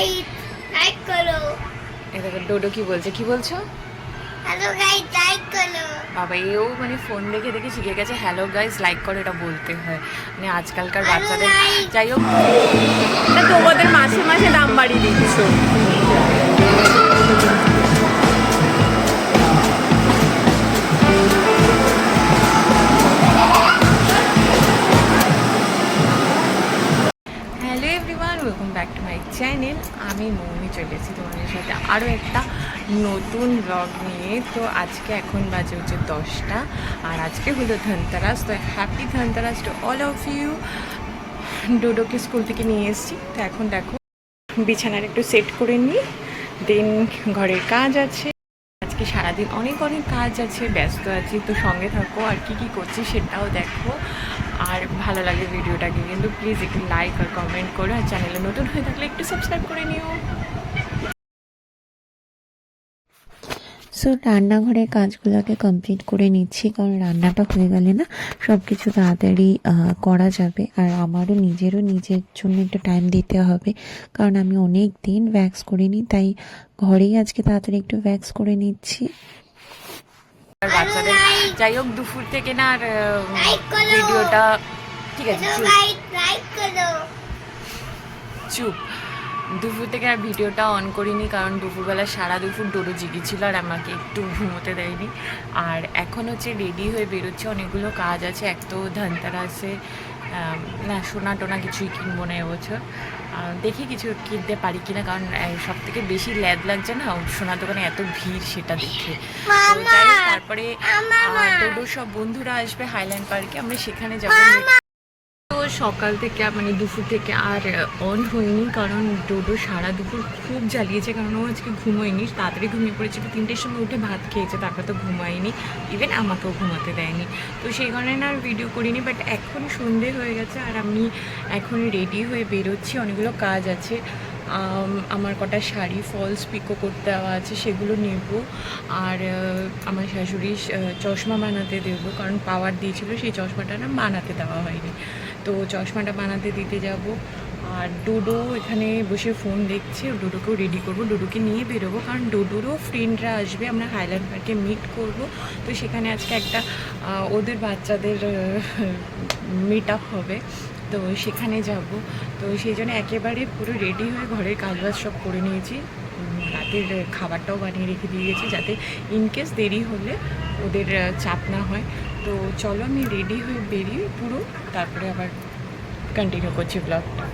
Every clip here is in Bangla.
গাইস লাইক করো। এই ডোডো কি বলছে? কি বলছো? হ্যালো গাইস লাইক করো। বাবা এও মানে ফোন দেখে দেখে শিখে গেছে হ্যালো গাইজ লাইক করে এটা বলতে হয়। মানে আজকালকার বাচ্চাদের যাই হোক তোমাদের মাসে মাসে দাম বাড়িয়ে দিচ্ছ। ব্যাক টু মাই চ্যানেল আমি মৌমি চলে এসেছি তোমাদের সাথে আরও একটা নতুন ব্লগ নিয়ে। তো আজকে এখন বাজে হচ্ছে দশটা, আর আজকে হলো ধনতেরাস। তো happy Dhanteras to all of you ডোডোকে school থেকে নিয়ে এসেছি। তো এখন দেখো, বিছানার একটু সেট করে নিই দেন ঘরের কাজ আছে। আজকে সারাদিন অনেক অনেক কাজ আছে, ব্যস্ত আছি। তো সঙ্গে থাকো, আর কি কি করছি সেটাও দেখো। আর ভালো লাগে ভিডিওটাকে, কিন্তু প্লিজ একটু লাইক আর কমেন্ট করো আর চ্যানেলে নতুন হয়ে থাকলে একটু সাবস্ক্রাইব করে নিও। সো রান্নাঘরের কাজগুলোকে কমপ্লিট করে নিচ্ছি, কারণ রান্নাটা হয়ে গেলে না সব কিছু তাড়াতাড়ি করা যাবে। আর আমারও নিজেরও নিজের জন্য একটু টাইম দিতে হবে, কারণ আমি অনেক দিন ভ্যাক্স করিনি, তাই ঘরেই আজকে তাড়াতাড়ি একটু ভ্যাক্স করে নিচ্ছি। আর বাচ্চাদের। যাই হোক দুপুর থেকে না আর ভিডিওটা ঠিক আছে চুপ। দুপুর থেকে আর ভিডিওটা অন করিনি কারণ দুপুরবেলা সারা দুপুর ডোরো জিগেছিল আর আমাকে একটু ঘুমোতে দেয়নি। আর এখন হচ্ছে রেডি হয়ে বেরোচ্ছে অনেকগুলো কাজ আছে এক তো ধনতেরাসে আম, না সোনা টোনা কিছুই কিনবো না এবছর। দেখি কিছু কিনতে পারি কিনা কারণ সব থেকে বেশি ল্যাদ লাগছে না সোনার দোকানে এত ভিড় সেটা দেখে। তারপরে ডোডোর সব বন্ধুরা আসবে হাইল্যান্ড পার্কে আমরা সেখানে যাব। সকাল থেকে মানে দুপুর থেকে আর অন হয়নি। কারণ ডোডো সারা দুপুর খুব জ্বালিয়েছে। কারণ ও আজকে ঘুমোয়নি। তাড়াতাড়ি ঘুমিয়ে পড়েছিল তিনটের সময় উঠে ভাত খেয়েছে। তারপর তো ঘুমায়নি। ইভেন আমাকেও ঘুমাতে দেয়নি। তো সেই কারণে না আর ভিডিও করিনি। বাট এখন সন্ধে হয়ে গেছে আর আমি এখন রেডি হয়ে বেরোচ্ছি। অনেকগুলো কাজ আছে। আমার কটা শাড়ি ফলস পিকো করতে দেওয়া আছে। সেগুলো নেব। আর আমার শাশুড়ি চশমা বানাতে দেবো। কারণ পাওয়ার দিয়েছিল। সেই চশমাটা না বানাতে দেওয়া হয়নি। তো চশমাটা বানাতে দিতে যাব। আর ডোডো এখানে বসে ফোন দেখছে, ডোডোকেও রেডি করব। ডোডোকে নিয়ে বেরোবো, কারণ ডোডোরও ফ্রেন্ডরা আসবে, আমরা হাইল্যান্ড পার্কে মিট করব। তো সেখানে আজকে একটা ওদের বাচ্চাদের মিট আপ হবে। তো সেখানে যাব। তো সেই জন্য একেবারে পুরো রেডি হয়ে ঘরের কাজবাজ সব করে নিয়েছি। রাতের খাবারটাও বানিয়ে রেখে দিয়ে গেছি, যাতে ইনকেস দেরি হলে ওদের চাপ না হয়। তো চলো আমি রেডি হয়ে বেরিয়ে পুরো, তারপরে আবার কন্টিনিউ করছি ব্লগটা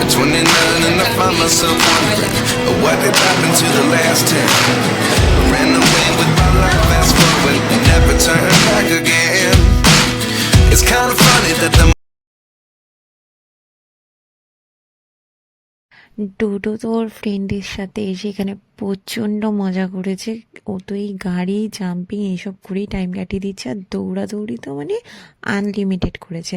At 29 and I find myself wondering what did happen to the last 10. I ran away with Dodo তো ওর ফ্রেন্ডের সাথে এসে এখানে প্রচণ্ড মজা করেছে। ও তো এই গাড়ি জাম্পিং এইসব করেই টাইম কাটিয়ে দিচ্ছে আর দৌড়াদৌড়ি তো মানে আনলিমিটেড করেছে।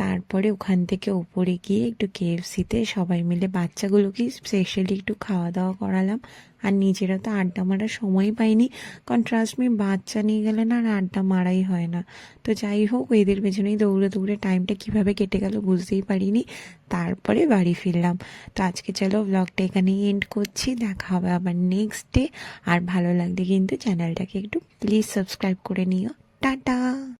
তারপরে ওখান থেকে ওপরে গিয়ে একটু কেএফসিতে সবাই মিলে বাচ্চাগুলোকে স্পেশালি একটু খাওয়া দাওয়া করালাম। আর নিজেরা তো আড্ডা মারার সময় পাইনি। কারণ ট্রাস্ট মি বাচ্চা নিয়ে গেলে না আর আড্ডা মারাই হয় না। তো যাই হোক এদের পেছনেই দৌড়ে দৌড়ে টাইমটা কীভাবে কেটে গেল বুঝতেই পারিনি। তারপরে বাড়ি ফিরলাম। তো আজকে চলো ব্লগটা এখানেই এন্ড করছি। দেখা হবে আবার নেক্সট ডে আর ভালো লাগলে কিন্তু চ্যানেলটাকে একটু প্লিজ সাবস্ক্রাইব করে নিও। টাটা!